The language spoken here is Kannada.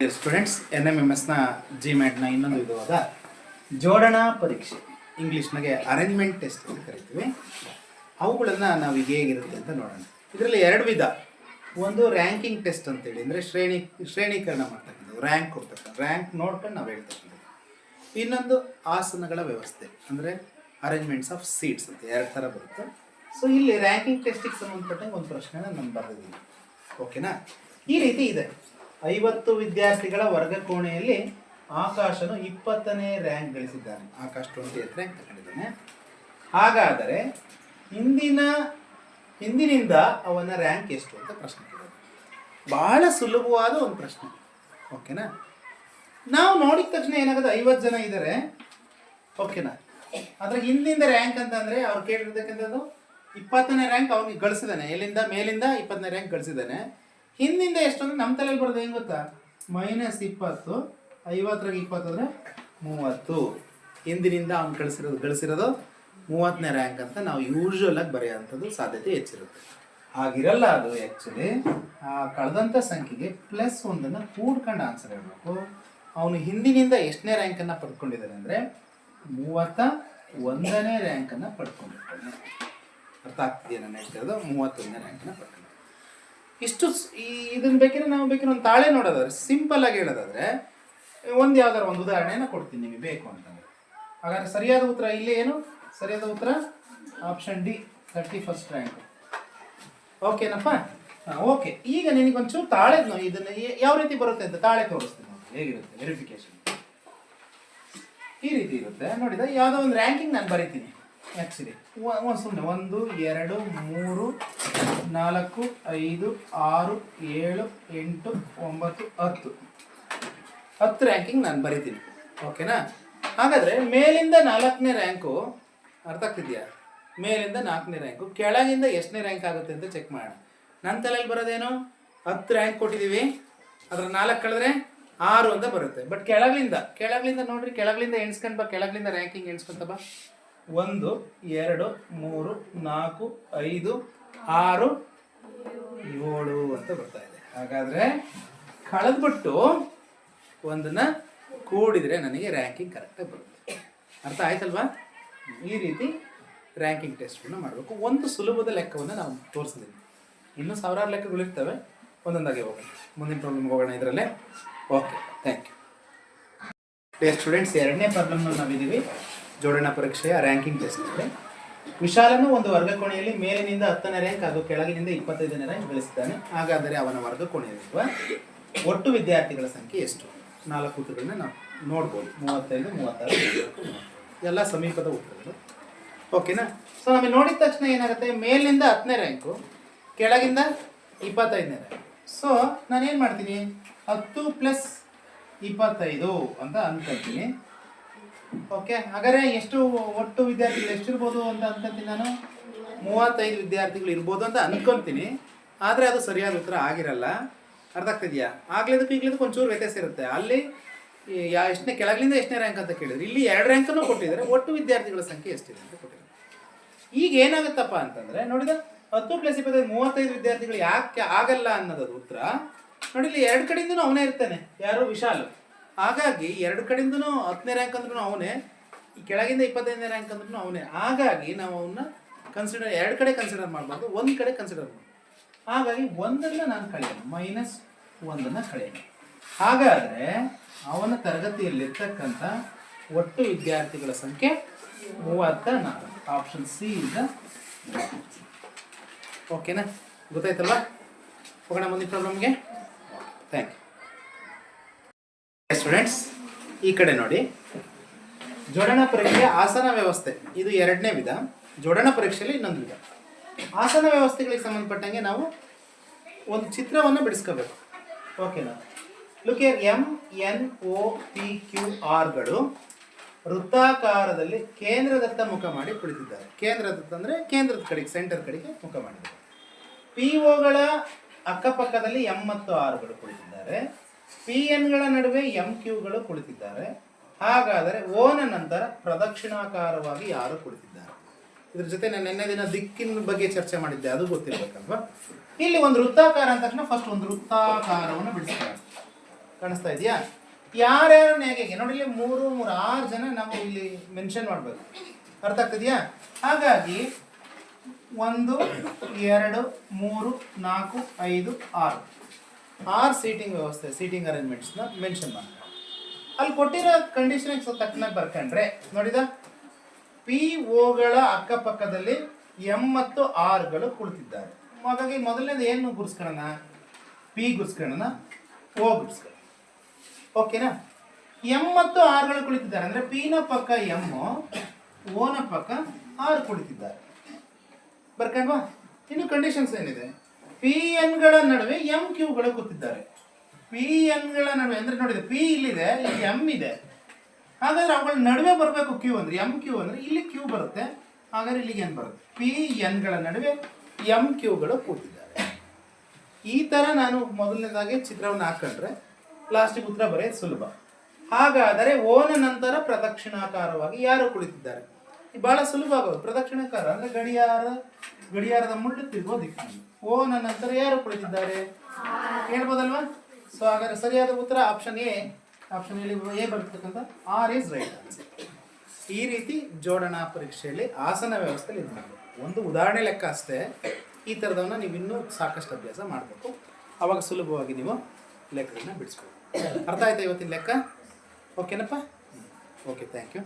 ಸ್ಟೂಡೆಂಟ್ಸ್ ಎನ್ ಎಂ ಎಂ ಎಸ್ನ ಜಿ ಮ್ಯಾಟ್ನ ಇನ್ನೊಂದು ವಿಧವಾದ ಜೋಡಣಾ ಪರೀಕ್ಷೆ. ಇಂಗ್ಲೀಷ್ನಾಗೆ ಅರೇಂಜ್ಮೆಂಟ್ ಟೆಸ್ಟ್ ಅಂತ ಕರಿತೀವಿ. ಅವುಗಳನ್ನು ನಾವು ಈಗ ಹೇಗಿರುತ್ತೆ ಅಂತ ನೋಡೋಣ. ಇದರಲ್ಲಿ ಎರಡು ವಿಧ. ಒಂದು ರ್ಯಾಂಕಿಂಗ್ ಟೆಸ್ಟ್ ಅಂತೇಳಿ, ಅಂದರೆ ಶ್ರೇಣಿ, ಶ್ರೇಣೀಕರಣ ಮಾಡ್ತಕ್ಕಂಥದ್ದು. ರ್ಯಾಂಕ್ ಕೊಡ್ತಕ್ಕಂಥ ರ್ಯಾಂಕ್ ನೋಡ್ಕೊಂಡು ನಾವು ಹೇಳ್ತಕ್ಕಂಥದ್ದು. ಇನ್ನೊಂದು ಆಸನಗಳ ವ್ಯವಸ್ಥೆ, ಅಂದರೆ ಅರೇಂಜ್ಮೆಂಟ್ಸ್ ಆಫ್ ಸೀಟ್ಸ್ ಅಂತ ಎರಡು ಥರ ಬರುತ್ತೆ. ಸೊ ಇಲ್ಲಿ ರ್ಯಾಂಕಿಂಗ್ ಟೆಸ್ಟಿಗೆ ಸಂಬಂಧಪಟ್ಟಂಗೆ ಒಂದು ಪ್ರಶ್ನೆನ ನಾನು ಬರೆದಿದ್ದೀನಿ ಓಕೆನಾ ಈ ರೀತಿ ಇದೆ. ಐವತ್ತು ವಿದ್ಯಾರ್ಥಿಗಳ ವರ್ಗ ಕೋಣೆಯಲ್ಲಿ ಆಕಾಶನು ಇಪ್ಪತ್ತನೇ ರ್ಯಾಂಕ್ ಗಳಿಸಿದ್ದಾನೆ. ಆಕಾಶ್ ಟ್ವೆಂಟಿ ಏತ್ ರ್ಯಾಂಕ್ ತಗೊಂಡಿದ್ದಾನೆ ಹಾಗಾದರೆ ಹಿಂದಿನ, ಹಿಂದಿನಿಂದ ಅವನ ರ್ಯಾಂಕ್ ಎಷ್ಟು ಅಂತ ಪ್ರಶ್ನೆ ಕೇಳಿದ್ರು ಬಹಳ ಸುಲಭವಾದ ಒಂದು ಪ್ರಶ್ನೆ. ಓಕೆನಾ? ನಾವು ನೋಡಿದ ತಕ್ಷಣ ಏನಾಗುತ್ತೆ? ಐವತ್ತು ಜನ ಇದ್ದಾರೆ. ಓಕೆನಾ? ಅದ್ರ ಹಿಂದಿಂದ ರ್ಯಾಂಕ್ ಅಂತಂದರೆ ಅವ್ರು ಕೇಳಿರ್ತಕ್ಕಂಥದ್ದು ಇಪ್ಪತ್ತನೇ ರ್ಯಾಂಕ್ ಅವನಿಗೆ ಗಳಿಸಿದ್ದಾನೆ. ಎಲ್ಲಿಂದ? ಮೇಲಿಂದ ಇಪ್ಪತ್ತನೇ ರ್ಯಾಂಕ್ ಗಳಿಸಿದಾನೆ ಹಿಂದಿಂದ ಎಷ್ಟು ಅಂದ್ರೆ ನಮ್ಮ ತಲೆಯಲ್ಲಿ ಬರೋದು ಹೆಂಗೆ ಗೊತ್ತಾ? ಮೈನಸ್ ಇಪ್ಪತ್ತು ಐವತ್ತರಾಗ ಇಪ್ಪತ್ತಂದರೆ ಮೂವತ್ತು. ಹಿಂದಿನಿಂದ ಅವ್ನು ಕಳಿಸಿರೋದು, ಗಳಿಸಿರೋದು ಮೂವತ್ತನೇ ರ್ಯಾಂಕ್ ಅಂತ ನಾವು ಯೂಶ್ವಲ್ ಆಗಿ ಬರೆಯೋಂಥದ್ದು ಸಾಧ್ಯತೆ ಹೆಚ್ಚಿರುತ್ತೆ. ಹಾಗಿರಲ್ಲ ಅದು ಆ್ಯಕ್ಚುಲಿ ಆ ಕಳೆದಂಥ ಸಂಖ್ಯೆಗೆ ಪ್ಲಸ್ ಒಂದನ್ನು ಕೂಡ್ಕೊಂಡು ಆನ್ಸರ್ ಹೇಳಬೇಕು. ಅವನು ಹಿಂದಿನಿಂದ ಎಷ್ಟನೇ ರ್ಯಾಂಕನ್ನು ಪಡ್ಕೊಂಡಿದ್ದಾನೆ ಅಂದರೆ ಮೂವತ್ತ ಒಂದನೇ ರ್ಯಾಂಕನ್ನು ಪಡ್ಕೊಂಡಿರ್ತಾನೆ ಅರ್ಥ ಆಗ್ತಿದೆಯಾ ನಾನು ಹೇಳ್ತಿರೋದು ಮೂವತ್ತೊಂದನೇ ರ್ಯಾಂಕನ್ನು ಪಡ್ಕೊಂಡು ಇಷ್ಟು ಈ ಇದನ್ನ ಬೇಕಿದ್ರೆ ನಾವು ಬೇಕಿದ್ರೆ ಒಂದು ತಾಳೆ ನೋಡೋದಾದ್ರೆ ಸಿಂಪಲ್ ಆಗಿ ಹೇಳೋದಾದ್ರೆ, ಒಂದು ಯಾವ್ದಾರು ಒಂದು ಉದಾಹರಣೆನ ಕೊಡ್ತೀನಿ ನಿಮಗೆ ಬೇಕು ಅಂತಂದ್ರೆ. ಹಾಗಾದ್ರೆ ಸರಿಯಾದ ಉತ್ತರ ಇಲ್ಲಿ ಏನು? ಸರಿಯಾದ ಉತ್ತರ? Option D thirty first rank ಓಕೆನಪ್ಪ okay ಈಗ ನಿನಗೊಂಚೂರು ತಾಳೆ ಇದನ್ನ ಯಾವ ರೀತಿ ಬರುತ್ತೆ ಅಂತ ತಾಳೆ ತೋರಿಸ್ತೀನಿ ಹೇಗಿರುತ್ತೆ? ವೆರಿಫಿಕೇಶನ್ ಈ ರೀತಿ ಇರುತ್ತೆ. ನೋಡಿದ? ಯಾವುದೋ ಒಂದು ರ್ಯಾಂಕಿಂಗ್ ನಾನು ಬರಿತೀನಿ. ಆ್ಯಕ್ಚುಲಿ ಒಂದು ಸುಮ್ಮನೆ ಒಂದು, ಎರಡು, ಮೂರು, ನಾಲ್ಕು, ಐದು, ಆರು, ಏಳು, ಎಂಟು, ಒಂಬತ್ತು, ಹತ್ತು. ಹತ್ತು ರ್ಯಾಂಕಿಂಗ್ ನಾನು ಬರೀತೀನಿ. ಓಕೆನಾ ಹಾಗಾದರೆ ಮೇಲಿಂದ ನಾಲ್ಕನೇ ರ್ಯಾಂಕು ಅರ್ಥ ಆಗ್ತಿದೆಯಾ? ಮೇಲಿಂದ ನಾಲ್ಕನೇ ರ್ಯಾಂಕು ಕೆಳಗಿಂದ ಎಷ್ಟನೇ ರ್ಯಾಂಕ್ ಆಗುತ್ತೆ ಅಂತ ಚೆಕ್ ಮಾಡೋಣ. ನನ್ನ ತಲೆಯಲ್ಲಿ ಬರೋದೇನು? ಹತ್ತು ರ್ಯಾಂಕ್ ಕೊಟ್ಟಿದ್ದೀವಿ ಅದರ ನಾಲ್ಕು ಕಳೆದ್ರೆ ಆರು ಅಂತ ಬರುತ್ತೆ. ಬಟ್ ಕೆಳಗಿಂದ ಕೆಳಗಿಂದ ನೋಡ್ರಿ ಕೆಳಗಿಂದ ಎಣಿಸ್ಕೊಂಡ್ ಬಾ ಕೆಳಗಿಂದ ರ್ಯಾಂಕಿಂಗ್ ಎಣಿಸ್ಕೊಂತ ಬಾ. ಒಂದು, ಎರಡು, ಮೂರು, ನಾಲ್ಕು, ಐದು, ಆರು, ಏಳು ಅಂತ ಬರ್ತಾ ಇದೆ. ಹಾಗಾದ್ರೆ ಕಳೆದ್ಬಿಟ್ಟು ಒಂದನ್ನ ಕೂಡಿದ್ರೆ ನನಗೆ ರ್ಯಾಂಕಿಂಗ್ ಕರೆಕ್ಟಾಗಿ ಬರುತ್ತೆ. ಅರ್ಥ ಆಯ್ತಲ್ವಾ? ಈ ರೀತಿ ರ್ಯಾಂಕಿಂಗ್ ಟೆಸ್ಟನ್ನು ಮಾಡಬೇಕು. ಒಂದು ಸುಲಭದ ಲೆಕ್ಕವನ್ನು ನಾವು ತೋರಿಸಿದ್ದೀನಿ ಇನ್ನೂ ಸಾವಿರಾರು ಲೆಕ್ಕಗಳಿರ್ತವೆ ಒಂದೊಂದಾಗಿ ಹೋಗೋಣ. ಮುಂದಿನ ಪ್ರಾಬ್ಲಮ್ ಹೋಗೋಣ ಇದರಲ್ಲೇ. ಓಕೆ ಥ್ಯಾಂಕ್ ಯು ಸ್ಟೂಡೆಂಟ್ಸ್ ಎರಡನೇ ಪ್ರಾಬ್ಲಮ್ನಲ್ಲಿ ನಾವಿದ್ದೀವಿ. ಜೋಡಣಾ ಪರೀಕ್ಷೆಯ ರ್ಯಾಂಕಿಂಗ್ ಟೆಸ್ಟ್ ಇದೆ. ವಿಶಾಲನು ಒಂದು ವರ್ಗ ಕೋಣೆಯಲ್ಲಿ ಮೇಲಿನಿಂದ ಹತ್ತನೇ ರ್ಯಾಂಕ್ ಹಾಗೂ ಕೆಳಗಿನಿಂದ ಇಪ್ಪತ್ತೈದನೇ ರ್ಯಾಂಕ್ ಗಳಿಸಿದ್ದಾನೆ. ಹಾಗಾದರೆ ಅವನ ವರ್ಗ ಕೋಣೆಯಲ್ಲಿರುವ ಒಟ್ಟು ವಿದ್ಯಾರ್ಥಿಗಳ ಸಂಖ್ಯೆ ಎಷ್ಟು? ನಾಲ್ಕು ಉತ್ತರಗಳನ್ನ ನಾವು ನೋಡ್ಬೋದು. ಮೂವತ್ತೈದು, ಮೂವತ್ತಾರು ಎಲ್ಲ ಸಮೀಪದ ಉತ್ತರಗಳು. ಓಕೆನಾ ಸೊ ನಮಗೆ ನೋಡಿದ ತಕ್ಷಣ ಏನಾಗುತ್ತೆ? ಮೇಲಿನಿಂದ ಹತ್ತನೇ ರ್ಯಾಂಕು ಕೆಳಗಿಂದ ಇಪ್ಪತ್ತೈದನೇ ರ್ಯಾಂಕ್ ಸೊ ನಾನೇನು ಮಾಡ್ತೀನಿ? ಹತ್ತು ಪ್ಲಸ್ ಇಪ್ಪತ್ತೈದು ಅಂತ ಅನ್ಕೊಂತೀನಿ ಓಕೆ ಹಾಗಾದ್ರೆ ಎಷ್ಟು ಒಟ್ಟು ವಿದ್ಯಾರ್ಥಿಗಳು ಎಷ್ಟಿರ್ಬೋದು ಅಂತ ಅನ್ಕೊಂತೀನಿ ನಾನು. ಮೂವತ್ತೈದು ವಿದ್ಯಾರ್ಥಿಗಳು ಇರ್ಬೋದು ಅಂತ ಅನ್ಕೊಂತೀನಿ. ಆದರೆ ಅದು ಸರಿಯಾದ ಉತ್ತರ ಆಗಿರಲ್ಲ. ಅರ್ಥ ಆಗ್ತಿದೆಯಾ ಆಗ್ಲಿದಕ್ಕೆ ಈಗ್ಲಿದಕ್ಕೆ ಒಂಚೂರು ವ್ಯತ್ಯಾಸ ಇರುತ್ತೆ. ಅಲ್ಲಿ ಯಾ ಎಷ್ಟನೇ ಕೆಳಗಿಂದ ಎಷ್ಟನೇ ರ್ಯಾಂಕ್ ಅಂತ ಕೇಳಿದ್ರು ಇಲ್ಲಿ ಎರಡು ರ್ಯಾಂಕನ್ನು ಕೊಟ್ಟಿದ್ದಾರೆ. ಒಟ್ಟು ವಿದ್ಯಾರ್ಥಿಗಳ ಸಂಖ್ಯೆ ಎಷ್ಟಿದೆ ಅಂತ ಕೊಟ್ಟಿದ್ದಾರೆ. ಈಗ ಏನಾಗುತ್ತಪ್ಪ ಅಂತಂದ್ರೆ, ನೋಡಿದ? ಹತ್ತು ಪ್ಲಸ್ ಇಪ್ಪತ್ತೈದು, ಮೂವತ್ತೈದು ವಿದ್ಯಾರ್ಥಿಗಳು ಯಾಕೆ ಆಗಲ್ಲ ಅನ್ನೋದು ಉತ್ತರ. ನೋಡಿ, ಇಲ್ಲಿ ಎರಡು ಕಡೆಯಿಂದನೂ ಅವನೇ ಇರ್ತಾನೆ. ಯಾರು? ವಿಶಾಲ್. ಹಾಗಾಗಿ ಎರಡು ಕಡೆಯಿಂದನೂ ಹತ್ತನೇ ರ್ಯಾಂಕ್ ಅಂದ್ರೂ ಅವನೇ ಕೆಳಗಿಂದ ಇಪ್ಪತ್ತೈದನೇ ರ್ಯಾಂಕ್ ಅಂದ್ರೂ ಅವನೇ. ಹಾಗಾಗಿ ನಾವು ಅವನ್ನ ಕನ್ಸಿಡರ್ ಎರಡು ಕಡೆ ಕನ್ಸಿಡರ್ ಮಾಡಬಾರ್ದು, ಒಂದು ಕಡೆ ಕನ್ಸಿಡರ್ ಮಾಡಬೇಕು ಹಾಗಾಗಿ ಒಂದನ್ನು ನಾನು ಕಳೆಯೋಣ ಮೈನಸ್ ಒಂದನ್ನು ಕಳೆಯೋಣ ಹಾಗಾದರೆ ಅವನ ತರಗತಿಯಲ್ಲಿರ್ತಕ್ಕಂಥ ಒಟ್ಟು ವಿದ್ಯಾರ್ಥಿಗಳ ಸಂಖ್ಯೆ ಮೂವತ್ತ ನಾಲ್ಕು. ಆಪ್ಷನ್ ಸಿ ಇಂದ ಓಕೆನಾ? ಗೊತ್ತಾಯ್ತಲ್ವಾ? ಹೋಗೋಣ ಮುಂದಿನ ಪ್ರಾಬ್ಲಮ್ಗೆ ಥ್ಯಾಂಕ್ ಯು ಸ್ಟೂಡೆಂಟ್ಸ್ ಈ ಕಡೆ ನೋಡಿ. ಜೋಡಣಾ ಪರೀಕ್ಷೆ ಆಸನ ವ್ಯವಸ್ಥೆ. ಇದು ಎರಡನೇ ವಿಧ. ಜೋಡಣಾ ಪರೀಕ್ಷೆಯಲ್ಲಿ ಇನ್ನೊಂದು ವಿಧ. ಆಸನ ವ್ಯವಸ್ಥೆಗಳಿಗೆ ಸಂಬಂಧಪಟ್ಟಂಗೆ ನಾವು ಒಂದು ಚಿತ್ರವನ್ನು ಬಿಡಿಸ್ಕೋಬೇಕು. ಓಕೆನಾ look M N O P Q ಆರ್ಗಳು ವೃತ್ತಾಕಾರದಲ್ಲಿ ಕೇಂದ್ರದತ್ತ ಮುಖ ಮಾಡಿ ಕುಳಿತಿದ್ದಾರೆ. ಕೇಂದ್ರದತ್ತ ಅಂದರೆ ಕೇಂದ್ರದ ಕಡೆಗೆ ಸೆಂಟರ್ ಕಡೆಗೆ ಮುಖ ಮಾಡಿದ್ದಾರೆ. ಪಿ ಒಗಳ ಅಕ್ಕಪಕ್ಕದಲ್ಲಿ ಎಂ ಮತ್ತು ಆರ್ಗಳು ಕುಳಿತಿದ್ದಾರೆ. ಪಿ ಎನ್ಗಳ ನಡುವೆ ಎಂ ಕ್ಯೂಗಳು ಕುಳಿತಿದ್ದಾರೆ. ಹಾಗಾದರೆ ಓನ ನಂತರ ಪ್ರದಕ್ಷಿಣಾಕಾರವಾಗಿ ಯಾರು ಕುಳಿತಿದ್ದಾರೆ? ಇದ್ರ ಜೊತೆ ನಾನು ನಿನ್ನೆ ದಿನ ದಿಕ್ಕಿನ ಬಗ್ಗೆ ಚರ್ಚೆ ಮಾಡಿದ್ದೆ, ಅದು ಗೊತ್ತಿರಬೇಕಲ್ವಾ? ಇಲ್ಲಿ ಒಂದು ವೃತ್ತಾಕಾರ ಅಂದ ತಕ್ಷಣ ಫಸ್ಟ್ ಒಂದು ವೃತ್ತಾಕಾರವನ್ನು ಬಿಡಿಸ್ತಾರೆ. ಕಾಣಿಸ್ತಾ ಇದೆಯಾ? ಯಾರ್ಯಾರು ಹೇಗೆ ನೋಡಿ ಇಲ್ಲಿ ಮೂರು ಮೂರು, ಆರು ಜನ ನಾವು ಇಲ್ಲಿ ಮೆನ್ಷನ್ ಮಾಡಬೇಕು. ಅರ್ಥ ಆಗ್ತಿದೆಯಾ? ಹಾಗಾಗಿ ಒಂದು, ಎರಡು, ಮೂರು, ನಾಲ್ಕು, ಐದು, ಆರು. ಆರು ಸೀಟಿಂಗ್ ವ್ಯವಸ್ಥೆ ಸೀಟಿಂಗ್ ಅರೇಂಜ್ಮೆಂಟ್ಸ್ನ ಮೆನ್ಷನ್ ಮಾಡ್ತಾರೆ. ಅಲ್ಲಿ ಕೊಟ್ಟಿರೋ ಕಂಡೀಷನ್ ತಕ್ಕನಾಗಿ ಬರ್ಕೊಂಡ್ರೆ, ನೋಡಿದ? ಪಿ ಓಗಳ ಅಕ್ಕಪಕ್ಕದಲ್ಲಿ ಎಂ ಮತ್ತು ಆರ್ಗಳು ಕುಳಿತಿದ್ದಾರೆ. ಹಾಗಾಗಿ ಮೊದಲನೇದು ಏನು ಗುರ್ಸ್ಕೊಳ್ಳೋಣ ಪಿ ಗುರ್ಸ್ಕೊಳ್ಳೋಣ ಓ ಗುರ್ಸ್ಕೊಳ್ಳೋಣ ಓಕೆನಾ ಎಂ ಮತ್ತು ಆರ್ಗಳು ಕುಳಿತಿದ್ದಾರೆ. ಅಂದರೆ ಪಿನ ಪಕ್ಕ ಎಂ ಓನ ಪಕ್ಕ ಆರ್ ಕುಳಿತಿದ್ದಾರೆ. ಬರ್ಕಂಡ್ವಾ? ಇನ್ನು ಕಂಡೀಷನ್ಸ್ ಏನಿದೆ? ಪಿ ಎನ್ಗಳ ನಡುವೆ ಎಂ ಕ್ಯೂಗಳು ಕೂತಿದ್ದಾರೆ. ಪಿ ಎನ್ಗಳ ನಡುವೆ, ಅಂದ್ರೆ ನೋಡಿದೆ ಪಿ ಇಲ್ಲಿದೆ, ಇಲ್ಲಿ ಎಂ ಇದೆ. ಹಾಗಾದ್ರೆ ಅವುಗಳ ನಡುವೆ ಬರಬೇಕು ಕ್ಯೂ ಅಂದ್ರೆ ಎಂ ಕ್ಯೂ ಅಂದ್ರೆ ಇಲ್ಲಿ ಕ್ಯೂ ಬರುತ್ತೆ. ಹಾಗಾದ್ರೆ ಇಲ್ಲಿಗೆ ಏನು ಬರುತ್ತೆ? ಪಿ ಎನ್ಗಳ ನಡುವೆ ಎಂ ಕ್ಯೂಗಳು ಕೂತಿದ್ದಾರೆ. ಈ ಥರ ನಾನು ಮೊದಲನೇದಾಗಿ ಚಿತ್ರವನ್ನು ಹಾಕೊಂಡ್ರೆ ಪ್ಲಾಸ್ಟಿಕ್ ಉತ್ತರ ಬರೆಯೋದು ಸುಲಭ. ಹಾಗಾದರೆ ಓನ ನಂತರ ಪ್ರದಕ್ಷಿಣಾಕಾರವಾಗಿ ಯಾರು ಕುಳಿತಿದ್ದಾರೆ? ಬಹಳ ಸುಲಭ ಆಗೋದು. ಪ್ರದಕ್ಷಿಣಾಕಾರ ಅಂದ್ರೆ ಗಡಿಯಾರ ಗಡಿಯಾರದ ಮುಳ್ಳು ತಿರುಗೋದಿಕ್ಕೆ ಓನ ನಂತರ ಯಾರು ಕುಳಿತಿದ್ದಾರೆ? ಹೇಳ್ಬೋದಲ್ವಾ? ಸೊ ಹಾಗಾದ್ರೆ ಸರಿಯಾದ ಉತ್ತರ ಆಪ್ಷನ್ ಎ ಆಪ್ಷನ್ ಎಲ್ಲಿ ಎ ಬರ್ತಕ್ಕಂಥ ಆರ್ ಇಸ್ ರೈಟ್ ಆನ್ಸರ್ ಈ ರೀತಿ ಜೋಡಣಾ ಪರೀಕ್ಷೆಯಲ್ಲಿ ಆಸನ ವ್ಯವಸ್ಥೆಯಲ್ಲಿ ಇದು ಒಂದು ಉದಾಹರಣೆ ಲೆಕ್ಕ ಅಷ್ಟೇ. ಈ ಥರದವನ್ನ ನೀವು ಇನ್ನೂ ಸಾಕಷ್ಟು ಅಭ್ಯಾಸ ಮಾಡಬೇಕು. ಅವಾಗ ಸುಲಭವಾಗಿ ನೀವು ಲೆಕ್ಕಗಳನ್ನ ಬಿಡಿಸ್ಬೋದು. ಅರ್ಥ ಆಯ್ತಾ ಇವತ್ತಿನ ಲೆಕ್ಕ? ಓಕೆನಪ್ಪ ಓಕೆ ಥ್ಯಾಂಕ್ ಯು